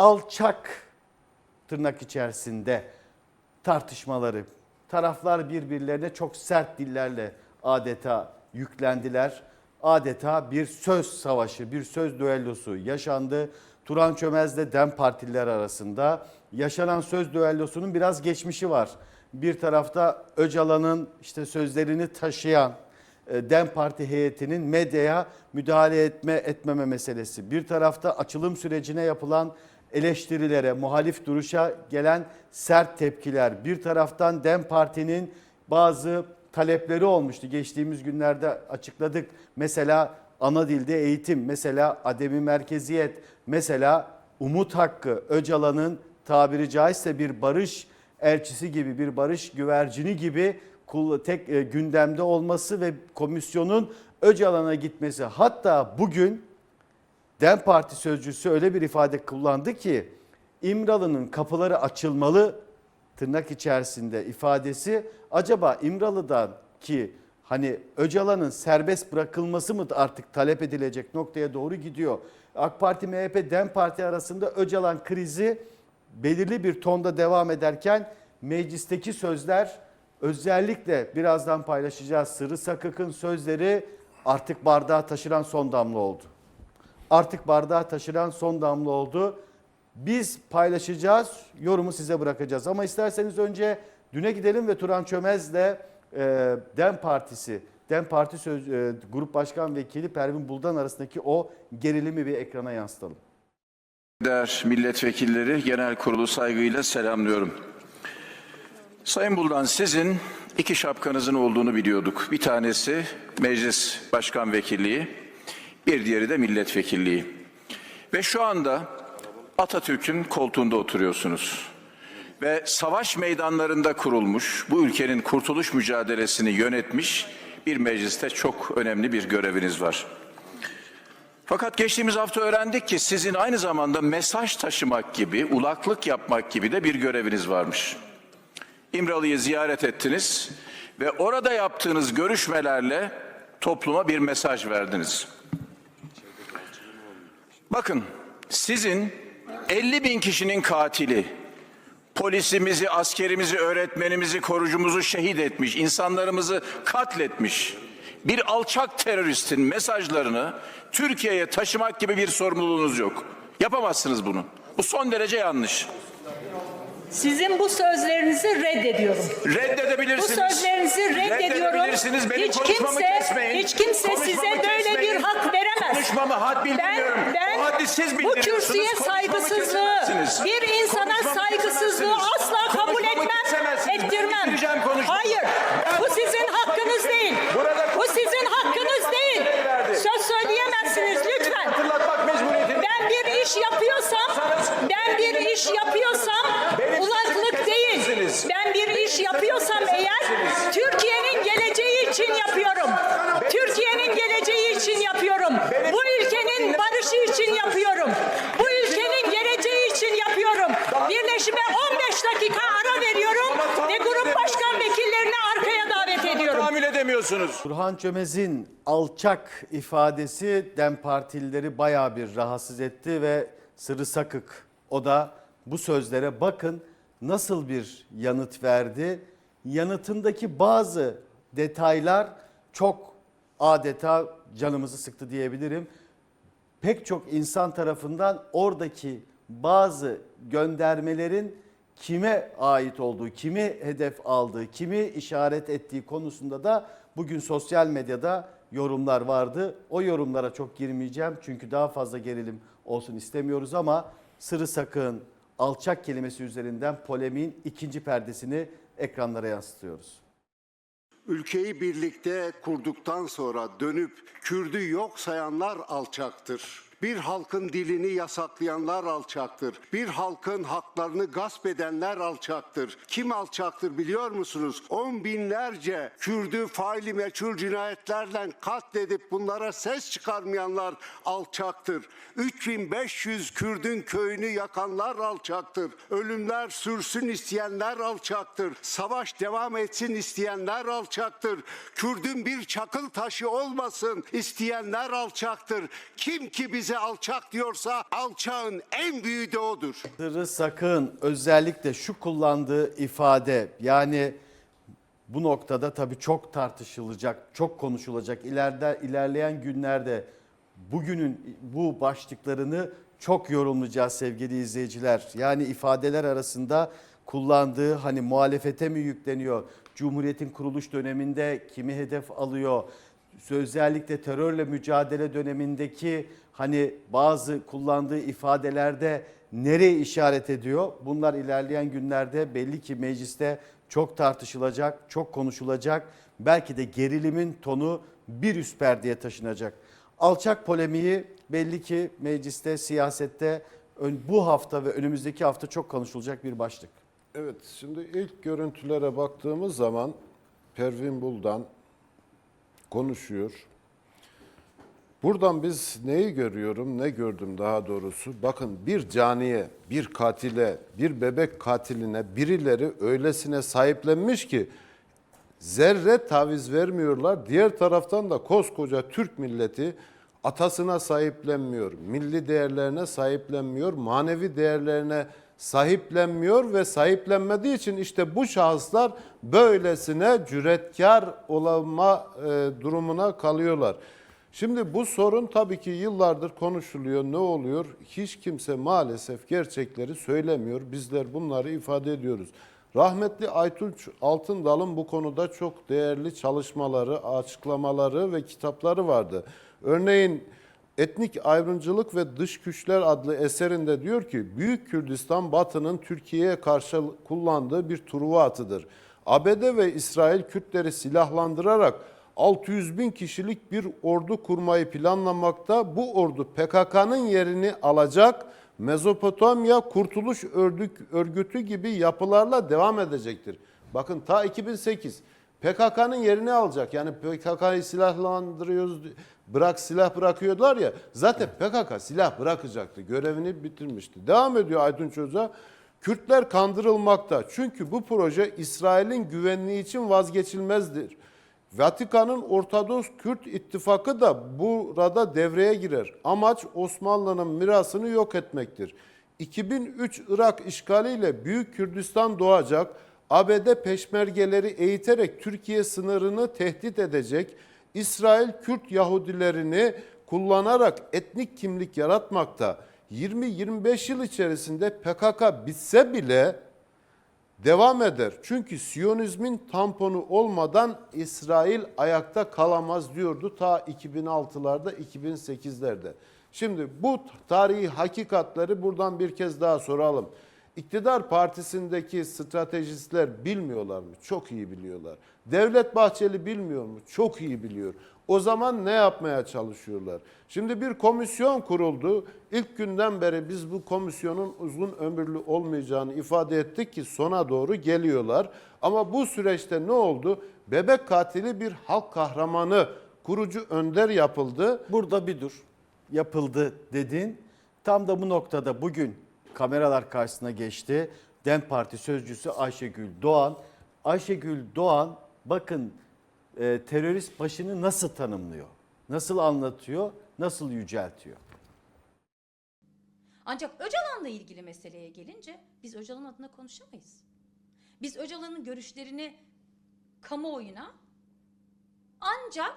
alçak tırnak içerisinde tartışmaları. Taraflar birbirlerine çok sert dillerle adeta yüklendiler. Adeta bir söz savaşı, bir söz düellosu yaşandı. Turan Çömez'le DEM partililer arasında yaşanan söz düellosunun biraz geçmişi var. Bir tarafta Öcalan'ın işte sözlerini taşıyan e, DEM Parti heyetinin medyaya müdahale etme etmeme meselesi. Bir tarafta açılım sürecine yapılan eleştirilere, muhalif duruşa gelen sert tepkiler. Bir taraftan DEM Parti'nin bazı talepleri olmuştu. Geçtiğimiz günlerde açıkladık. Mesela ana dilde eğitim, mesela ademi merkeziyet, mesela umut hakkı, Öcalan'ın tabiri caizse bir barış elçisi gibi, bir barış güvercini gibi tek e, gündemde olması ve komisyonun Öcalan'a gitmesi. Hatta bugün DEM Parti sözcüsü öyle bir ifade kullandı ki İmralı'nın kapıları açılmalı tırnak içerisinde ifadesi acaba İmralı'dan ki hani Öcalan'ın serbest bırakılması mı artık talep edilecek noktaya doğru gidiyor. AK Parti, MHP, DEM Parti arasında Öcalan krizi belirli bir tonda devam ederken meclisteki sözler özellikle birazdan paylaşacağız Sırrı Sakık'ın sözleri artık bardağı taşıran son damla oldu artık bardağı taşıran son damla oldu. Biz paylaşacağız, yorumu size bırakacağız. Ama isterseniz önce düne gidelim ve Turan Çömez'le e, DEM Partisi, DEM Parti Söz, e, Grup Başkan Vekili Pervin Buldan arasındaki o gerilimi bir ekrana yansıtalım. Der milletvekilleri genel kurulu saygıyla selamlıyorum. Sayın Buldan sizin iki şapkanızın olduğunu biliyorduk. Bir tanesi meclis başkan vekilliği, bir diğeri de milletvekilliği. Ve şu anda Atatürk'ün koltuğunda oturuyorsunuz. Ve savaş meydanlarında kurulmuş, bu ülkenin kurtuluş mücadelesini yönetmiş bir mecliste çok önemli bir göreviniz var. Fakat geçtiğimiz hafta öğrendik ki sizin aynı zamanda mesaj taşımak gibi, ulaklık yapmak gibi de bir göreviniz varmış. İmralı'yı ziyaret ettiniz ve orada yaptığınız görüşmelerle topluma bir mesaj verdiniz. Bakın sizin 50 bin kişinin katili, polisimizi, askerimizi, öğretmenimizi, korucumuzu şehit etmiş, insanlarımızı katletmiş bir alçak teröristin mesajlarını Türkiye'ye taşımak gibi bir sorumluluğunuz yok. Yapamazsınız bunu. Bu son derece yanlış. Sizin bu sözlerinizi reddediyorum. Bu Reddedebilirsiniz. sözlerinizi reddediyorum. Reddedebilirsiniz. Benim Hiç kimse, kesmeyin. hiç kimse Konuşmamı size böyle kesmeyin. bir hak veremez. Konuşmamı had bildirmiyorum. Ben, o haddi siz bu kürsüye saygısızlığı, bir insana saygısızlığı asla kabul etmem, ettirmem. Hayır, Ben bu sizin hakkınız değil. Burada Bu sizin hakkınız değil. verdi. Söz söyleyemezsiniz lütfen. Hatırlatmak mecburiyetinde. Ben bir iş yapıyorsam, ben bir iş yapıyorsam Benim ulaklık sözümü değil. kesemezsiniz. Ben bir iş yapıyorsam eğer Türkiye'nin geleceği için yapıyorum. Türkiye'nin geleceği için yapıyorum. Bu ülkenin barışı için yapıyorum. Bu ülkenin geleceği için yapıyorum. Birleşime 15 dakika ara veriyorum ve grup başkan vekillerini arkaya davet ediyorum. Tahammül Turhan Çömez'in alçak ifadesi DEM Partilileri bayağı bir rahatsız etti ve Sırrı Sakık o da bu sözlere bakın nasıl bir yanıt verdi. Yanıtındaki bazı detaylar çok adeta canımızı sıktı diyebilirim. Pek çok insan tarafından oradaki bazı göndermelerin kime ait olduğu, kimi hedef aldığı, kimi işaret ettiği konusunda da bugün sosyal medyada yorumlar vardı. O yorumlara çok girmeyeceğim çünkü daha fazla gerilim olsun istemiyoruz ama Sırrı Sakın alçak kelimesi üzerinden polemiğin ikinci perdesini ekranlara yansıtıyoruz. Ülkeyi birlikte kurduktan sonra dönüp Kürdü yok sayanlar alçaktır. Bir halkın dilini yasaklayanlar alçaktır. Bir halkın haklarını gasp edenler alçaktır. Kim alçaktır biliyor musunuz? On binlerce Kürdü faili meçhul cinayetlerle katledip bunlara ses çıkarmayanlar alçaktır. 3500 Kürdün köyünü yakanlar alçaktır. Ölümler sürsün isteyenler alçaktır. Savaş devam etsin isteyenler alçaktır. Kürdün bir çakıl taşı olmasın isteyenler alçaktır. Kim ki bize bize alçak diyorsa alçağın en büyüğü de odur. Sırrı sakın özellikle şu kullandığı ifade yani bu noktada tabii çok tartışılacak, çok konuşulacak. İleride ilerleyen günlerde bugünün bu başlıklarını çok yorumlayacağız sevgili izleyiciler. Yani ifadeler arasında kullandığı hani muhalefete mi yükleniyor? Cumhuriyetin kuruluş döneminde kimi hedef alıyor? Özellikle terörle mücadele dönemindeki hani bazı kullandığı ifadelerde nereye işaret ediyor? Bunlar ilerleyen günlerde belli ki mecliste çok tartışılacak, çok konuşulacak. Belki de gerilimin tonu bir üst perdeye taşınacak. Alçak polemiği belli ki mecliste, siyasette bu hafta ve önümüzdeki hafta çok konuşulacak bir başlık. Evet, şimdi ilk görüntülere baktığımız zaman Pervin Buldan konuşuyor. Buradan biz neyi görüyorum, ne gördüm daha doğrusu? Bakın bir caniye, bir katile, bir bebek katiline birileri öylesine sahiplenmiş ki zerre taviz vermiyorlar. Diğer taraftan da koskoca Türk milleti atasına sahiplenmiyor, milli değerlerine sahiplenmiyor, manevi değerlerine sahiplenmiyor ve sahiplenmediği için işte bu şahıslar böylesine cüretkar olma e, durumuna kalıyorlar. Şimdi bu sorun tabii ki yıllardır konuşuluyor. Ne oluyor? Hiç kimse maalesef gerçekleri söylemiyor. Bizler bunları ifade ediyoruz. Rahmetli Aytunç Altındal'ın bu konuda çok değerli çalışmaları, açıklamaları ve kitapları vardı. Örneğin Etnik Ayrımcılık ve Dış Güçler adlı eserinde diyor ki Büyük Kürdistan Batı'nın Türkiye'ye karşı kullandığı bir truva atıdır. ABD ve İsrail Kürtleri silahlandırarak 600 bin kişilik bir ordu kurmayı planlamakta. Bu ordu PKK'nın yerini alacak. Mezopotamya Kurtuluş Örgütü gibi yapılarla devam edecektir. Bakın ta 2008 PKK'nın yerini alacak. Yani PKK'yı silahlandırıyoruz, bırak silah bırakıyorlar ya. Zaten PKK silah bırakacaktı. Görevini bitirmişti. Devam ediyor Aydın Çöz'a. Kürtler kandırılmakta. Çünkü bu proje İsrail'in güvenliği için vazgeçilmezdir. Vatikan'ın Ortodoks Kürt ittifakı da burada devreye girer. Amaç Osmanlı'nın mirasını yok etmektir. 2003 Irak işgaliyle Büyük Kürdistan doğacak. ABD peşmergeleri eğiterek Türkiye sınırını tehdit edecek. İsrail Kürt Yahudilerini kullanarak etnik kimlik yaratmakta. 20-25 yıl içerisinde PKK bitse bile devam eder. Çünkü Siyonizmin tamponu olmadan İsrail ayakta kalamaz diyordu ta 2006'larda 2008'lerde. Şimdi bu tarihi hakikatleri buradan bir kez daha soralım. İktidar partisindeki stratejistler bilmiyorlar mı? Çok iyi biliyorlar. Devlet Bahçeli bilmiyor mu? Çok iyi biliyor. O zaman ne yapmaya çalışıyorlar? Şimdi bir komisyon kuruldu. İlk günden beri biz bu komisyonun uzun ömürlü olmayacağını ifade ettik ki sona doğru geliyorlar. Ama bu süreçte ne oldu? Bebek katili bir halk kahramanı, kurucu önder yapıldı. Burada bir dur. Yapıldı dedin. Tam da bu noktada bugün kameralar karşısına geçti. DEM Parti sözcüsü Ayşegül Doğan. Ayşegül Doğan bakın e, terörist başını nasıl tanımlıyor? Nasıl anlatıyor? Nasıl yüceltiyor? Ancak Öcalan'la ilgili meseleye gelince biz Öcalan adına konuşamayız. Biz Öcalan'ın görüşlerini kamuoyuna ancak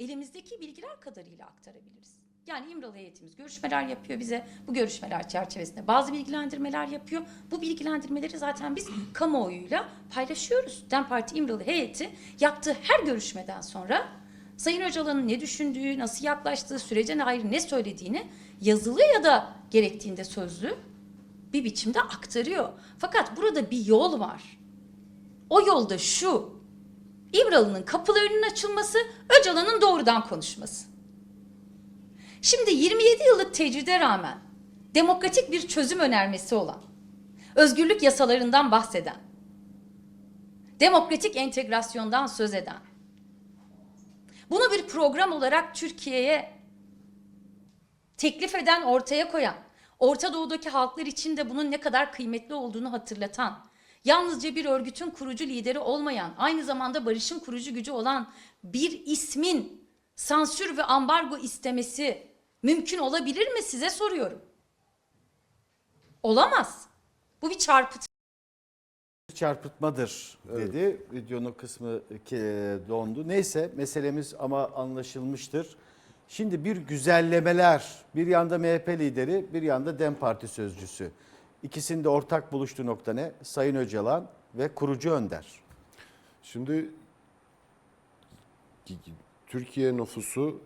elimizdeki bilgiler kadarıyla aktarabiliriz. Yani İmralı heyetimiz görüşmeler yapıyor bize. Bu görüşmeler çerçevesinde bazı bilgilendirmeler yapıyor. Bu bilgilendirmeleri zaten biz kamuoyuyla paylaşıyoruz. DEM Parti İmralı heyeti yaptığı her görüşmeden sonra Sayın Öcalan'ın ne düşündüğü, nasıl yaklaştığı, sürece dair ne söylediğini yazılı ya da gerektiğinde sözlü bir biçimde aktarıyor. Fakat burada bir yol var. O yolda şu. İmralı'nın kapılarının açılması, Öcalan'ın doğrudan konuşması. Şimdi 27 yıllık tecride rağmen demokratik bir çözüm önermesi olan, özgürlük yasalarından bahseden, demokratik entegrasyondan söz eden, bunu bir program olarak Türkiye'ye teklif eden, ortaya koyan, Orta Doğu'daki halklar için de bunun ne kadar kıymetli olduğunu hatırlatan, yalnızca bir örgütün kurucu lideri olmayan, aynı zamanda barışın kurucu gücü olan bir ismin sansür ve ambargo istemesi Mümkün olabilir mi size soruyorum. Olamaz. Bu bir çarpıtı. çarpıtmadır dedi. Videonun kısmı ki dondu. Neyse meselemiz ama anlaşılmıştır. Şimdi bir güzellemeler, bir yanda MHP lideri, bir yanda DEM Parti sözcüsü. İkisinde ortak buluştuğu nokta ne? Sayın Öcalan ve kurucu önder. Şimdi Türkiye nüfusu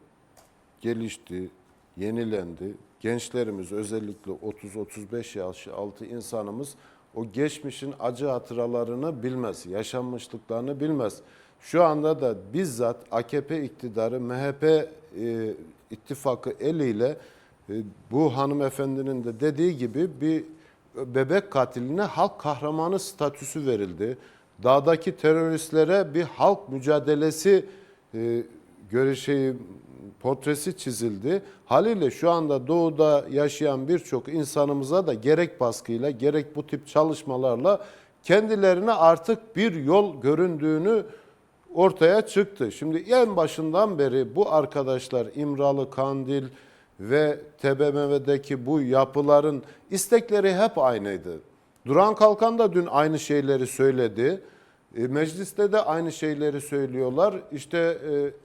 gelişti, yenilendi. Gençlerimiz özellikle 30-35 yaş altı insanımız o geçmişin acı hatıralarını bilmez, yaşanmışlıklarını bilmez. Şu anda da bizzat AKP iktidarı MHP e, ittifakı eliyle e, bu hanımefendinin de dediği gibi bir bebek katiline halk kahramanı statüsü verildi. Dağdaki teröristlere bir halk mücadelesi e, göre şey portresi çizildi. Haliyle şu anda doğuda yaşayan birçok insanımıza da gerek baskıyla gerek bu tip çalışmalarla kendilerine artık bir yol göründüğünü ortaya çıktı. Şimdi en başından beri bu arkadaşlar İmralı, Kandil ve TBMM'deki bu yapıların istekleri hep aynıydı. Duran Kalkan da dün aynı şeyleri söyledi. E, Mecliste de aynı şeyleri söylüyorlar. İşte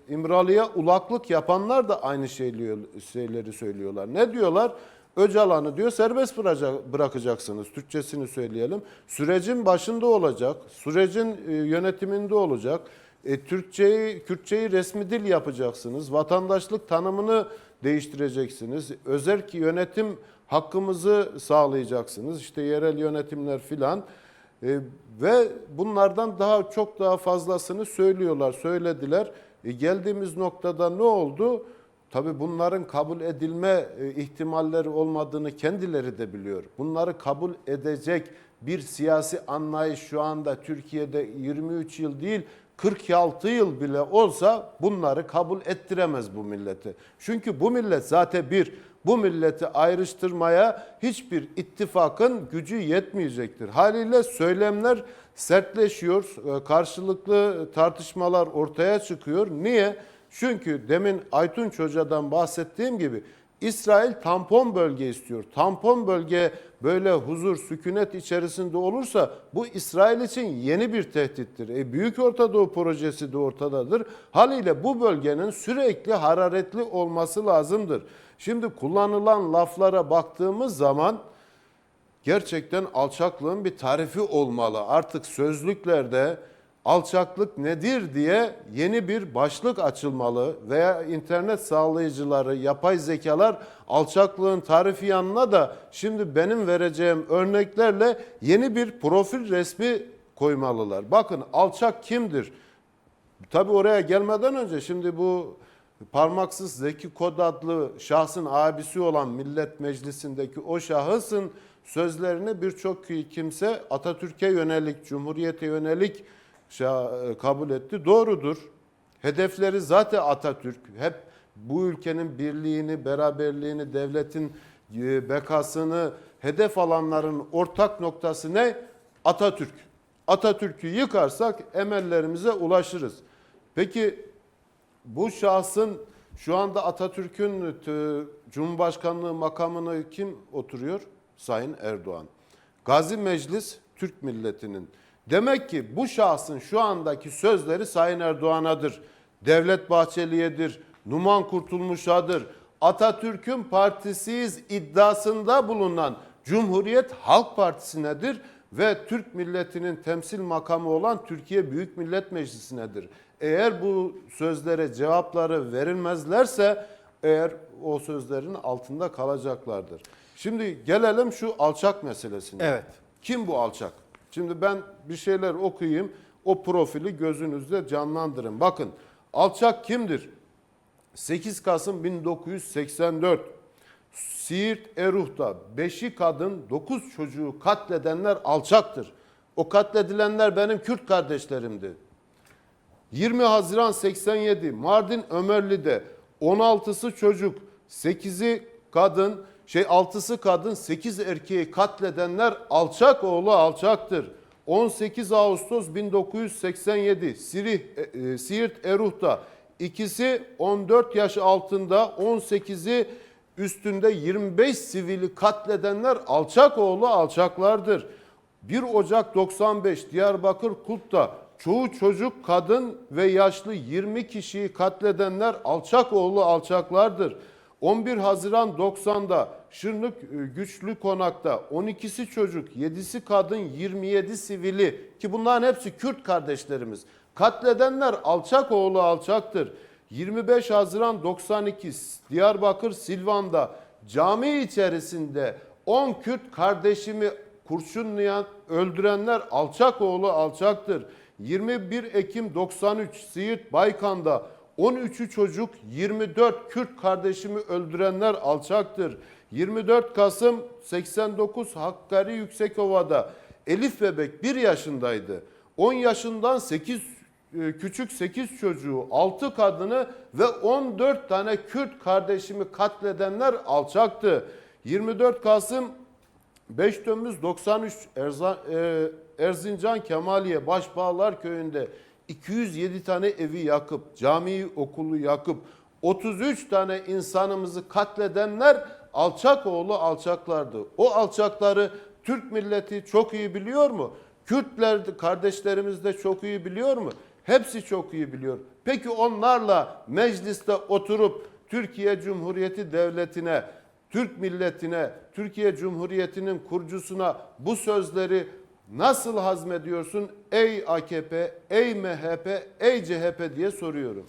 e, İmralı'ya ulaklık yapanlar da aynı şeyleri söylüyorlar. Ne diyorlar? Öcalan'ı diyor serbest bırakacak- bırakacaksınız. Türkçesini söyleyelim. Sürecin başında olacak. Sürecin e, yönetiminde olacak. E, Türkçeyi, Kürtçeyi resmi dil yapacaksınız. Vatandaşlık tanımını değiştireceksiniz. Özerk yönetim hakkımızı sağlayacaksınız. İşte yerel yönetimler filan. E, ve bunlardan daha çok daha fazlasını söylüyorlar, söylediler. E, geldiğimiz noktada ne oldu? Tabii bunların kabul edilme e, ihtimalleri olmadığını kendileri de biliyor. Bunları kabul edecek bir siyasi anlayış şu anda Türkiye'de 23 yıl değil 46 yıl bile olsa bunları kabul ettiremez bu milleti. Çünkü bu millet zaten bir bu milleti ayrıştırmaya hiçbir ittifakın gücü yetmeyecektir. Haliyle söylemler sertleşiyor, e, karşılıklı tartışmalar ortaya çıkıyor. Niye? Çünkü demin Aytunç Hoca'dan bahsettiğim gibi İsrail tampon bölge istiyor. Tampon bölge böyle huzur, sükunet içerisinde olursa bu İsrail için yeni bir tehdittir. E, Büyük Orta Doğu projesi de ortadadır. Haliyle bu bölgenin sürekli hararetli olması lazımdır. Şimdi kullanılan laflara baktığımız zaman gerçekten alçaklığın bir tarifi olmalı. Artık sözlüklerde alçaklık nedir diye yeni bir başlık açılmalı veya internet sağlayıcıları, yapay zekalar alçaklığın tarifi yanına da şimdi benim vereceğim örneklerle yeni bir profil resmi koymalılar. Bakın alçak kimdir? Tabii oraya gelmeden önce şimdi bu parmaksız Zeki Kod adlı şahsın abisi olan Millet Meclisi'ndeki o şahısın sözlerini birçok kimse Atatürk'e yönelik, Cumhuriyet'e yönelik kabul etti. Doğrudur. Hedefleri zaten Atatürk. Hep bu ülkenin birliğini, beraberliğini, devletin e, bekasını hedef alanların ortak noktası ne? Atatürk. Atatürk'ü yıkarsak emellerimize ulaşırız. Peki bu şahsın şu anda Atatürk'ün e, Cumhurbaşkanlığı makamına kim oturuyor? Sayın Erdoğan. Gazi Meclis Türk milletinin. Demek ki bu şahsın şu andaki sözleri Sayın Erdoğan'adır. Devlet Bahçeli'yedir. Numan Kurtulmuş'adır. Atatürk'ün partisiyiz iddiasında bulunan Cumhuriyet Halk Partisi'nedir ve Türk milletinin temsil makamı olan Türkiye Büyük Millet Meclisi'nedir. Eğer bu sözlere cevapları verilmezlerse eğer o sözlerin altında kalacaklardır. Şimdi gelelim şu alçak meselesine. Evet. Kim bu alçak? Şimdi ben bir şeyler okuyayım. O profili gözünüzde canlandırın. Bakın alçak kimdir? 8 Kasım 1984 Siirt Eruh'ta 5'i kadın 9 çocuğu katledenler alçaktır. O katledilenler benim Kürt kardeşlerimdi. 20 Haziran 87 Mardin Ömerli'de 16'sı çocuk, 8'i kadın, şey 6'sı kadın, 8 erkeği katledenler alçak oğlu alçaktır. 18 Ağustos 1987 Sirih, e, e, Siirt Eruh'ta ikisi 14 yaş altında 18'i üstünde 25 sivili katledenler alçak oğlu alçaklardır. 1 Ocak 95 Diyarbakır Kulp'ta çoğu çocuk, kadın ve yaşlı 20 kişiyi katledenler alçak oğlu alçaklardır. 11 Haziran 90'da Şırnık e, Güçlü Konak'ta 12'si çocuk, 7'si kadın, 27 sivili ki bunların hepsi Kürt kardeşlerimiz. Katledenler alçak oğlu alçaktır. 25 Haziran 92 Diyarbakır Silvan'da cami içerisinde 10 Kürt kardeşimi kurşunlayan, öldürenler alçak oğlu alçaktır. 21 Ekim 93 Siirt Baykan'da 13'ü çocuk 24 Kürt kardeşimi öldürenler alçaktır. 24 Kasım 89 Hakkari Yüksekova'da Elif bebek 1 yaşındaydı. 10 yaşından 8 e, küçük 8 çocuğu, 6 kadını ve 14 tane Kürt kardeşimi katledenler alçaktı. 24 Kasım 5 Temmuz 93 Erza, e, Erzincan Kemaliye Başbağlar Köyü'nde 207 tane evi yakıp, camiyi okulu yakıp 33 tane insanımızı katledenler alçak oğlu alçaklardı. O alçakları Türk milleti çok iyi biliyor mu? Kürtler de- kardeşlerimiz de çok iyi biliyor mu? Hepsi çok iyi biliyor. Peki onlarla mecliste oturup Türkiye Cumhuriyeti Devleti'ne Türk milletine, Türkiye Cumhuriyeti'nin kurucusuna bu sözleri nasıl hazmediyorsun ey AKP, ey MHP, ey CHP diye soruyorum.